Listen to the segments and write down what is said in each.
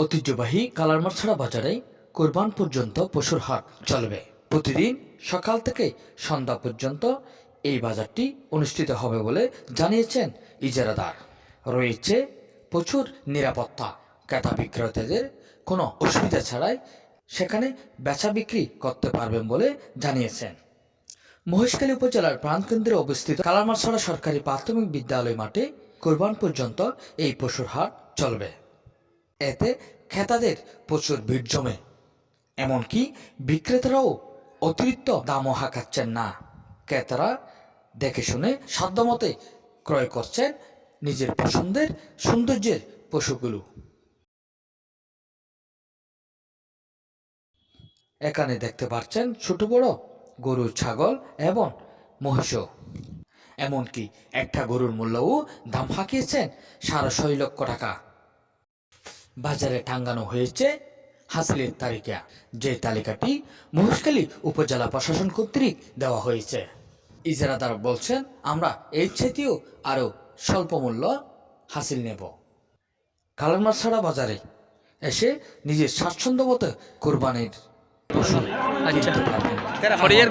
ঐতিহ্যবাহী কালারমারছড়া বাজারে কোরবান পর্যন্ত পশুর হাট চলবে। প্রতিদিন সকাল থেকে সন্ধ্যা পর্যন্ত এই বাজারটি অনুষ্ঠিত হবে বলে জানিয়েছেন ইজারাদার। রয়েছে প্রচুর নিরাপত্তা, ক্রেতা বিক্রেতাদের কোনো অসুবিধা ছাড়াই সেখানে বেচা বিক্রি করতে পারবেন বলে জানিয়েছেন। মহেশখালী উপজেলার প্রাণকেন্দ্রে অবস্থিত কালারমারছড়া সরকারি প্রাথমিক বিদ্যালয় মাঠে কোরবান পর্যন্ত এই পশুর হাট চলবে। এতে ক্রেতাদের প্রচুর ভিড় জমে। এমনকি বিক্রেতারাও অতিরিক্ত দামও হাঁকাচ্ছেন না। ক্রেতারা দেখে শুনে সাধ্যমতে ক্রয় করছেন নিজের পছন্দের সৌন্দর্যের পশুগুলো। এখানে দেখতে পাচ্ছেন ছোট বড় গরু ছাগল এবং মহিষ। এমনকি একটা গরুর মূল্যও দাম হাঁকিয়েছেন সাড়ে ছয় লক্ষ টাকা। বাজারে টাঙ্গানো হয়েছে হাসিলের তালিকা। যে তালিকাটি মহেশখালী উপজেলা প্রশাসন কর্তৃক দেওয়া হয়েছে। ইজারাদার বলছেন আমরা এর চেয়েও আরও স্বল্প মূল্য হাসিল নেব। কালারমাছড়া বাজারে এসে নিজের স্বাচ্ছন্দ্য মতো কোরবানির পশু আচ্ছা। কিনতে পারবেন। হরিয়ার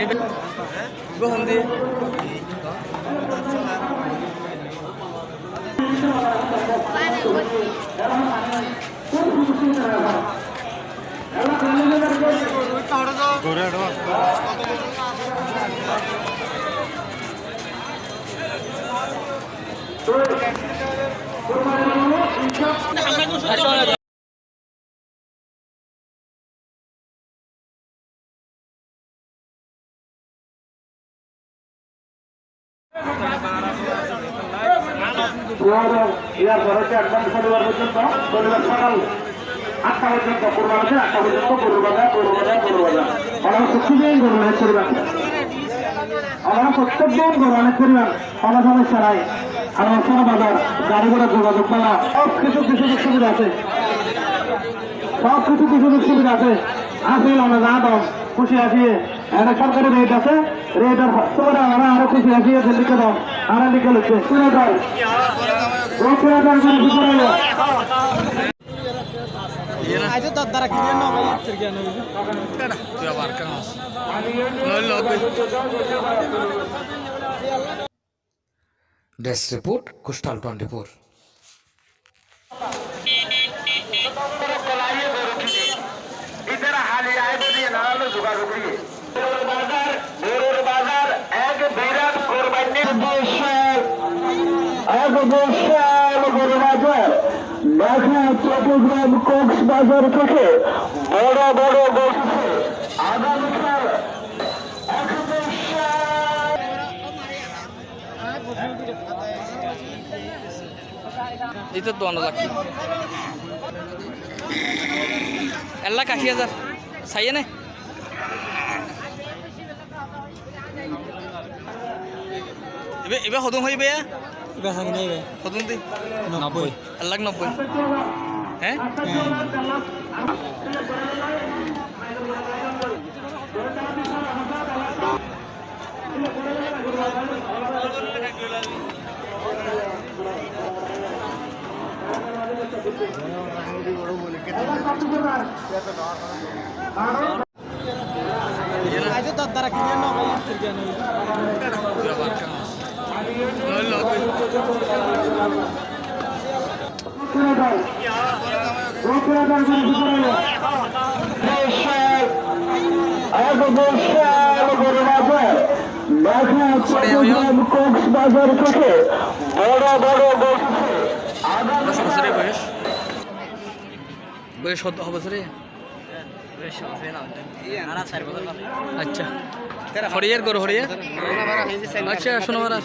লাখ আশি গ্রহণ দিয়ে ইয়ার পরে হচ্ছে একদম শনিবার পর্যন্ত, শনিবার সকাল আটটা পর্যন্ত করব আছে আটটা পর্যন্ত গরু বাজার গরু বাজার গরু বাজার। আমরা প্রত্যেকদিন গরু অনেক পরিমাণ আমরা প্রত্যেকদিন গরু অনেক পরিমাণ কোনো সমস্যা নাই আমার কোনো বাজার গাড়ি সব কিছু কিছু সুবিধা আছে। আসলে আমরা না দাম খুশি আছি। একটা সরকারি রেট আছে। রেটের তোমরা আমরা আরও খুশি আছি। লিখে দাও। আরও লিখে লিখছে শুনে দাও রোপে দাও করে কি আজ তো দ্বারা কিনে না ভাই তিরকিয়া নই তুই আবার কেন desk report coastal twenty four ইতারা হালি দিয়ে নানালো যোগাযোগ। দিয়ে বাজার চট্টগ্রাম কক্সবাজার থেকে বড় বড় গরু আগামীকাল এক এবার কিনে আইবে হদম দি? নব্বই। এক লাখ নব্বই হ্যাঁ দ্বারা কিনে? না কক্সবাজার থেকে বড় বড় বছরের বয়স বয়স কত বছরে আচ্ছা হরিয়ার গরু হরিয়ার। আচ্ছা শোনো মহারাজ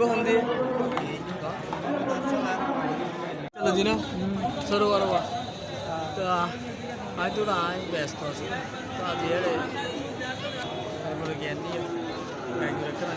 ਹੁੰਦੇ ਚਲੋ ਜੀ ਨਾ ਸਰੋਵਰ ਵਾ ਤਾਂ ਅੱਜ ਤੋਂ ਆਏ ਬੈਸਟ ਹੋ ਸੀ ਤਾਂ ਜਿਹੜੇ ਮੈਂ ਬੋਲ ਗਿਆ ਨਹੀਂ ਮੈਂ ਰੱਖਣਾ।